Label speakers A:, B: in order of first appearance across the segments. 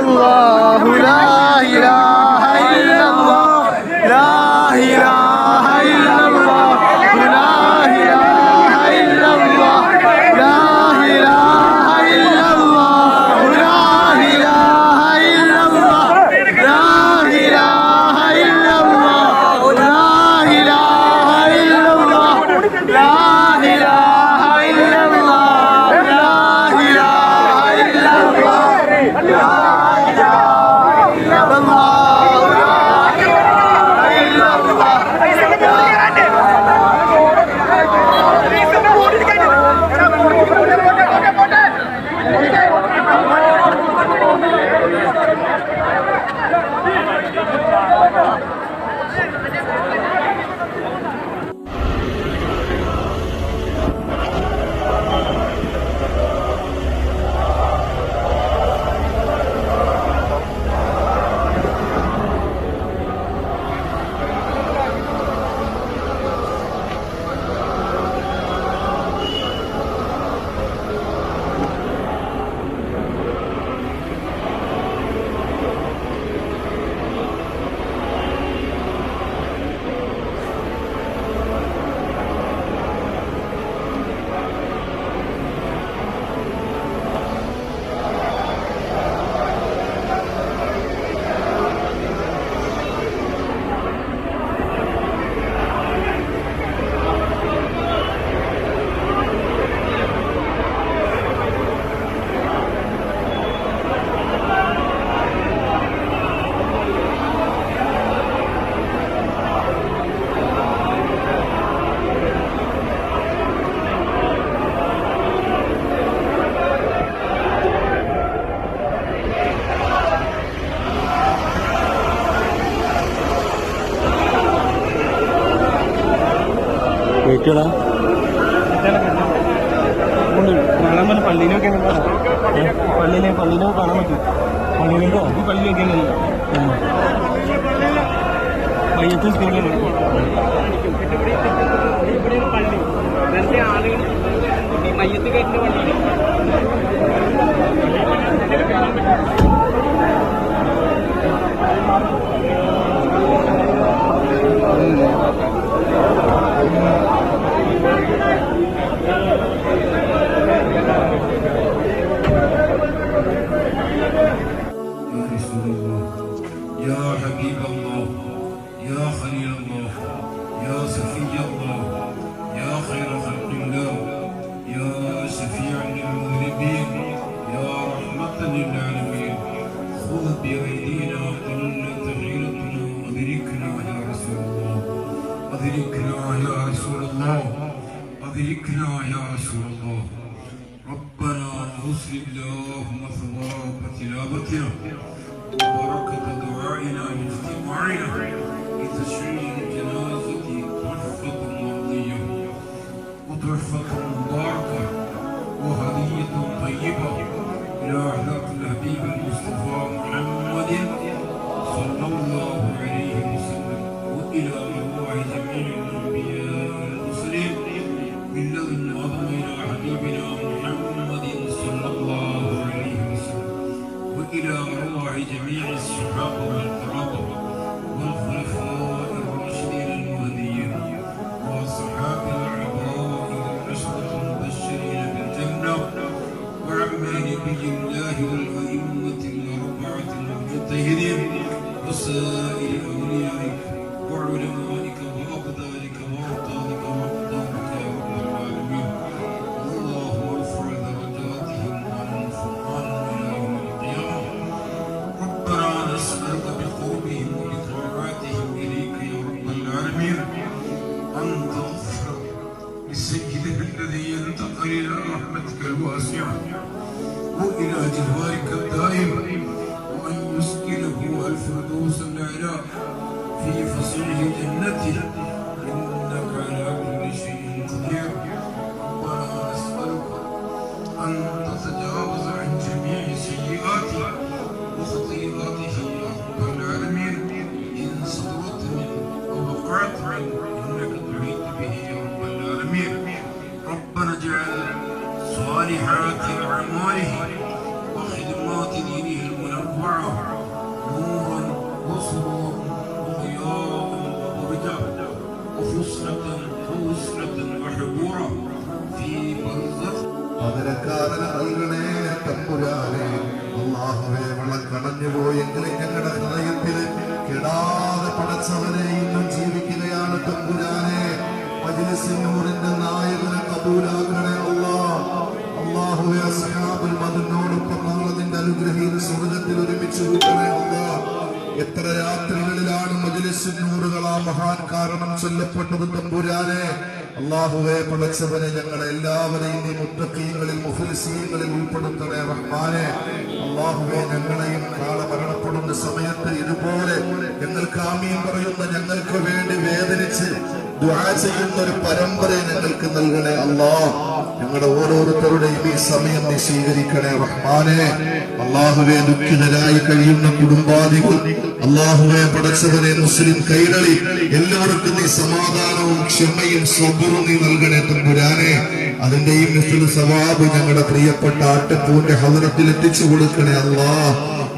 A: الله เห
B: ร
C: อ കുട്ടികളാ? പള്ളിയിലൊക്കെ പള്ളിയിലെ പള്ളിയിലൊക്കെ കാണാൻ പറ്റും പള്ളിയിലേക്കോ പള്ളിയിലേക്ക് പയ്യത്ത് സ്കൂളിലാണ് മയ്യത്ത് കയറ്റുന്ന
D: പള്ളിയിലാണ് Thank you. واسلب اللهم ثواب تلاوتنا وبركة دعائنا من اجتماعنا لتشريع الجنازة تحفة مرضية وتحفة مباركة وهدية طيبة إلى أهل إلى روع جميع السحاب والتراب والخلفاء bu asya, bu inancı harika daim صالحات أعماله وخدمات دينه المنوعة نورا وسرورا وضياء وبدعا وفسحة ووسعة وحبورا في برزخ
A: പകരക്കാരന് നൽകണേ തമ്പുരാനെ അള്ളാഹുവെ വെള്ളം കടഞ്ഞു പോയെങ്കിലും ഞങ്ങളുടെ ഹൃദയത്തില് കെടാതെ പടച്ചവനെ ഇന്നും ജീവിക്കുകയാണ് തമ്പുരാനെ മജ്ലിസിനൂറിന്റെ നായകനെ കബൂലാകണേ മഹാൻ കാരണം ചൊല്ലപ്പെട്ടത് തമ്പുരാനെ. അള്ളാഹുവെ പടച്ചവനെ ഞങ്ങളെ എല്ലാവരെയും ഈ മുത്തക്കീങ്ങളിൽ മുഖലിസീങ്ങളിൽ ഉൾപ്പെടുത്തണേ റഹ്മാനെ. അള്ളാഹുവെ ഞങ്ങളെയും നാളെ മരണപ്പെടുന്ന സമയത്ത് ഇതുപോലെ ഞങ്ങൾക്ക് ആമീൻ പറയുന്ന ഞങ്ങൾക്ക് വേണ്ടി വേദനിച്ച് ദുആ ചെയ്യുന്ന ഒരു പരമ്പര ഞങ്ങൾക്ക് നൽകണേ അല്ലാ. ഞങ്ങളുടെ ഓരോരുത്തരുടെയും ഈ സമയം നീ സ്വീകരിക്കണേ റഹ്മാനെ. അള്ളാഹുവെ ദുഃഖിതരായി കഴിയുന്ന കുടുംബാധികൾ അള്ളാഹുവെ പടച്ചവനെ മുസ്ലിം കൈരളി എല്ലാവർക്കും നീ സമാധാനവും ക്ഷമയും സ്വബറും നീ നൽകണേ തമ്പുരാനെ. അതിന്റെയും മിസ്ലു സവാബ് ഞങ്ങളുടെ പ്രിയപ്പെട്ട ആട്ടപ്പൂന്റെ ഹവനത്തിൽ എത്തിച്ചു കൊടുക്കണേ അല്ലാ.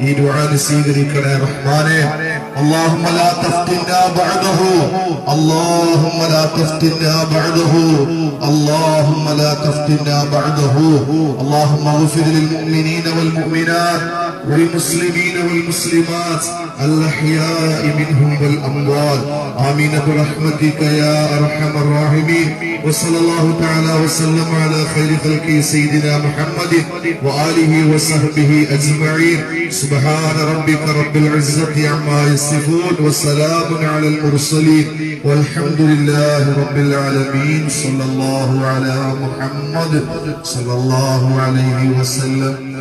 A: ഈ ദുആന് സ്വീകരിക്കണേ റഹ്മാനെ. اللهم لا تفتنا بعده. اللهم لا تفتنا بعده. اللهم لا تفتنا بعده. اللهم اغفر للمؤمنين والمؤمنات. والمسلمين والمسلمات الأحياء منهم والأموات. آمين برحمتك يا أرحم الراحمين. وصلى الله تعالى وسلم على خير خلقه سيدنا محمد وآله وصحبه أجمعين. سبحان ربك رب العزة عما يصفون وسلام على المرسلين. والحمد لله رب العالمين. صلى الله على محمد. صلى الله عليه وسلم.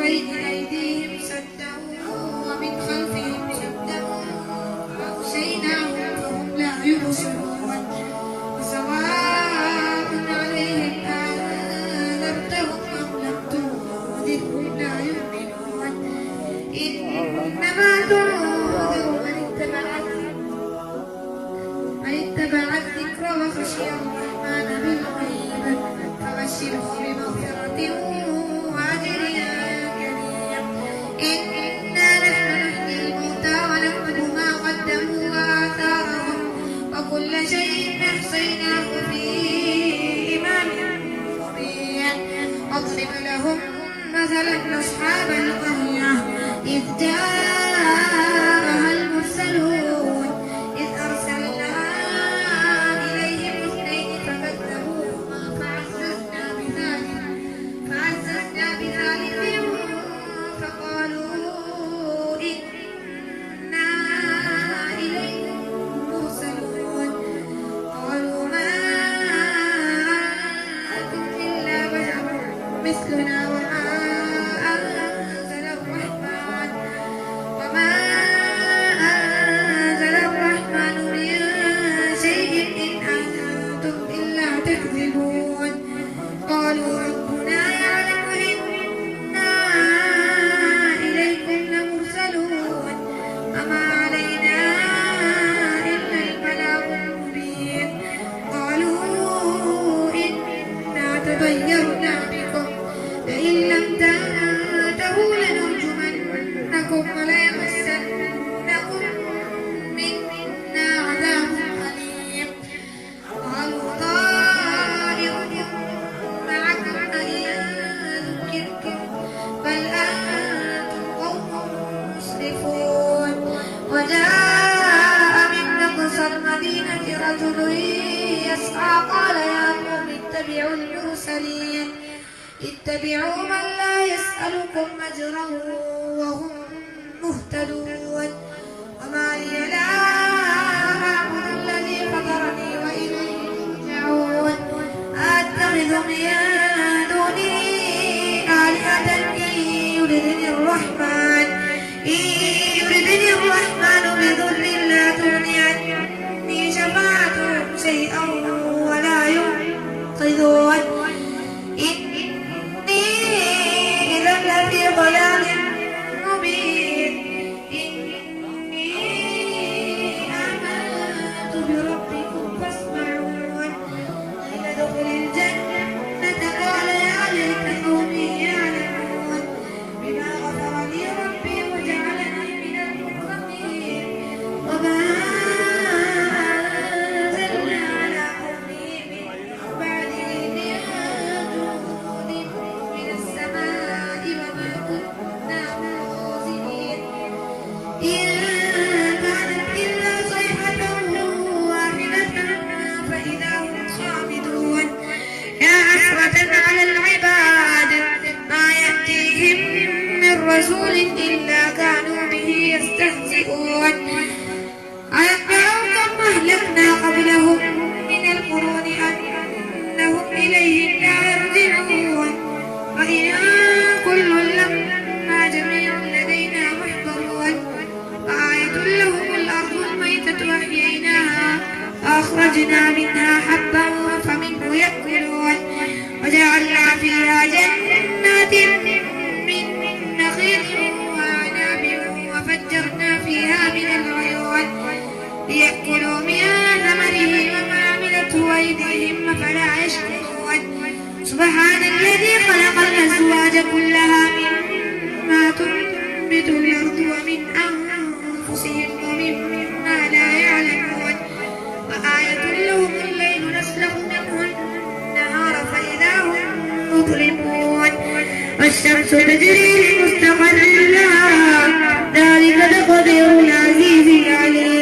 E: بين أيديهم سدا ومن خلفهم سدا فأغشيناهم فهم لا يبصرون مثلا أصحاب القرية قوما لا يسألكم أجرا وهم مهتدون. وما لي لا أعبد الذي فطرني وإليه ترجعون أتخذ من ليأكلوا من ثمره وما عملته أيديهم فلا يشكرون. سبحان الذي خلق الأزواج كلها مما تنبت الأرض ومن أنفسهم ومما لا يعلمون. وآية لهم الليل نسلخ منه النهار فإذا هم مظلمون. والشمس تجري لمستقر لها ذلك تقدير العزيز العليم.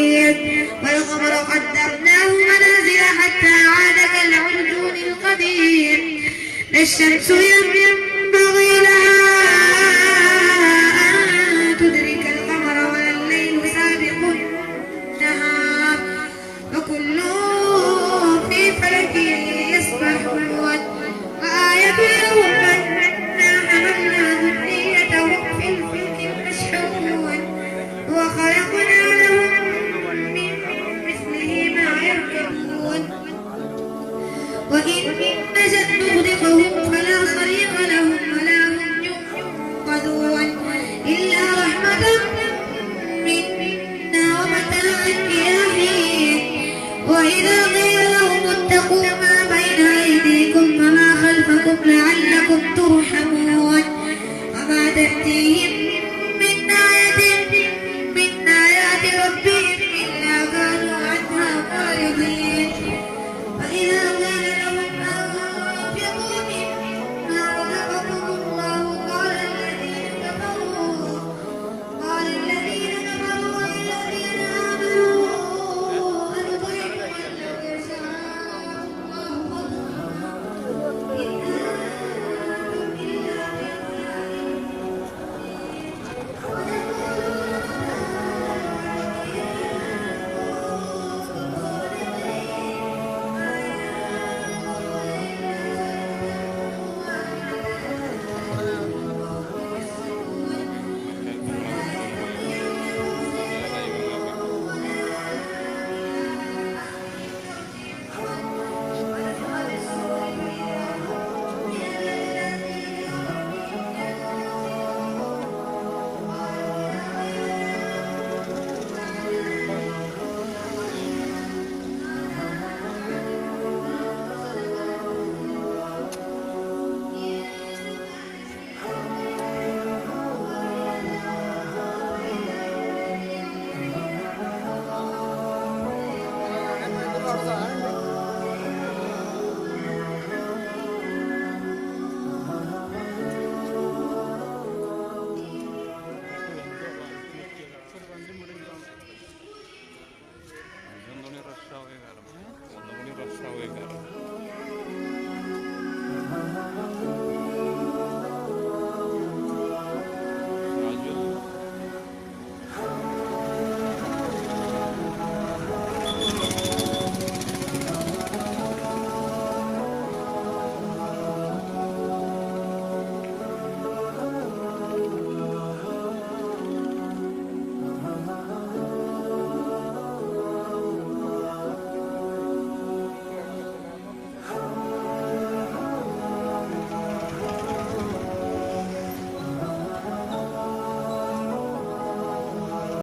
E: حتى عاد كالعرجون القديم الشمس يرمي